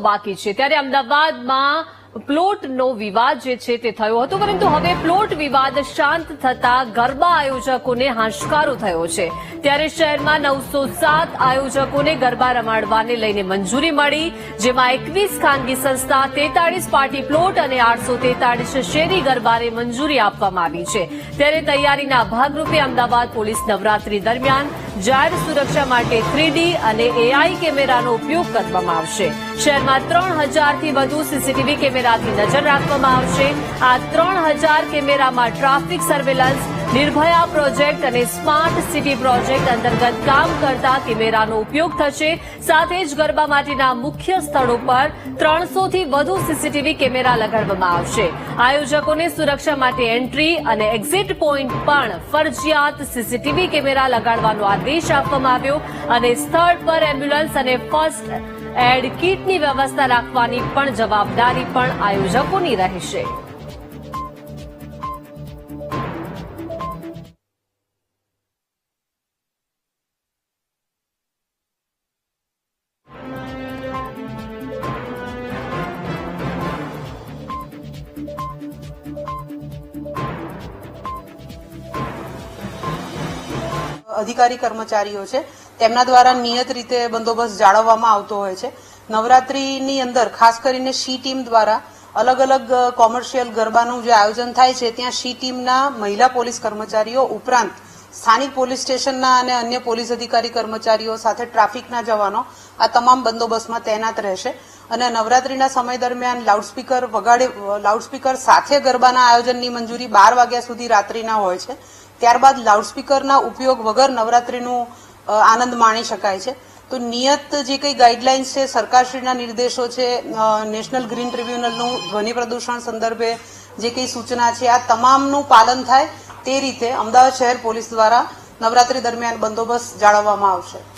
બાકી છે. ત્યારે અમદાવાદમાં પ્લોટનો વિવાદ જે છે તે થયો હતો, પરંતુ હવે પ્લોટ વિવાદ શાંત થતા ગરબા આયોજકોને હાશકારો થયો છે. ત્યારે શહેરમાં નવસો સાત આયોજકોને ગરબા રમાડવાને લઈને મંજૂરી મળી, જેમાં એકવીસ ખાનગી સંસ્થા, તેતાળીસ પાર્ટી પ્લોટ અને આઠસો તેતાળીસ શેરી ગરબાને મંજૂરી આપવામાં આવી છે. ત્યારે તૈયારીના ભાગરૂપે અમદાવાદ પોલીસ નવરાત્રી દરમિયાન જાહેર સુરક્ષા માટે થ્રીડી અને એઆઈ કેમેરાનો ઉપયોગ કરવામાં આવશે. શહેરમાં ત્રણ હજારથી વધુ સીસીટીવી કેમેરાથી નજર રાખવામાં આવશે. આ ત્રણ હજાર કેમેરામાં ટ્રાફિક સર્વેલન્સ નિર્ભયા પ્રોજેક્ટ અને સ્માર્ટ સિટી પ્રોજેક્ટ અંતર્ગત કામ કરતા કેમેરાનો ઉપયોગ થશે. સાથે જ ગરબા માટેના મુખ્ય સ્થળો પર ત્રણસોથી વધુ સીસીટીવી કેમેરા લગાડવામાં આવશે. આયોજકોને સુરક્ષા માટે એન્ટ્રી અને એક્ઝિટ પોઈન્ટ પણ ફરજિયાત સીસીટીવી કેમેરા લગાડવાનો આદેશ આપવામાં આવ્યો અને સ્થળ પર એમ્બ્યુલન્સ અને ફર્સ્ટ એડ કીટની વ્યવસ્થા રાખવાની પણ જવાબદારી પણ આયોજકોની રહેશે. અધિકારી કર્મચારીઓ છે, તેમના દ્વારા નિયત રીતે બંદોબસ્ત જાળવવામાં આવતો હોય છે. નવરાત્રીની અંદર ખાસ કરીને શી ટીમ દ્વારા અલગ અલગ કોમર્શિયલ ગરબાનું જે આયોજન થાય છે, ત્યાં શી ટીમના મહિલા પોલીસ કર્મચારીઓ ઉપરાંત સ્થાનિક પોલીસ સ્ટેશનના અને અન્ય પોલીસ અધિકારી કર્મચારીઓ સાથે ટ્રાફિકના જવાનો આ તમામ બંદોબસ્તમાં તૈનાત રહેશે. અને નવરાત્રીના સમય દરમિયાન લાઉડસ્પીકર વગાડે લાઉડસ્પીકર સાથે ગરબાના આયોજનની મંજૂરી બાર વાગ્યા સુધી રાત્રિના હોય છે. ત્યારબાદ લાઉડસ્પીકરના ઉપયોગ વગર નવરાત્રીનું આનંદ માણી શકાય છે. તો નિયત જે કંઈ ગાઈડલાઇન્સ છે, સરકારશ્રીના નિર્દેશો છે નેશનલ ગ્રીન ટ્રિબ્યુનલનું ધ્વનિ પ્રદૂષણ સંદર્ભે જે કંઈ સૂચના છે, આ તમામનું પાલન થાય તે રીતે અમદાવાદ શહેર પોલીસ દ્વારા નવરાત્રી દરમિયાન બંદોબસ્ત જાળવવામાં આવશે.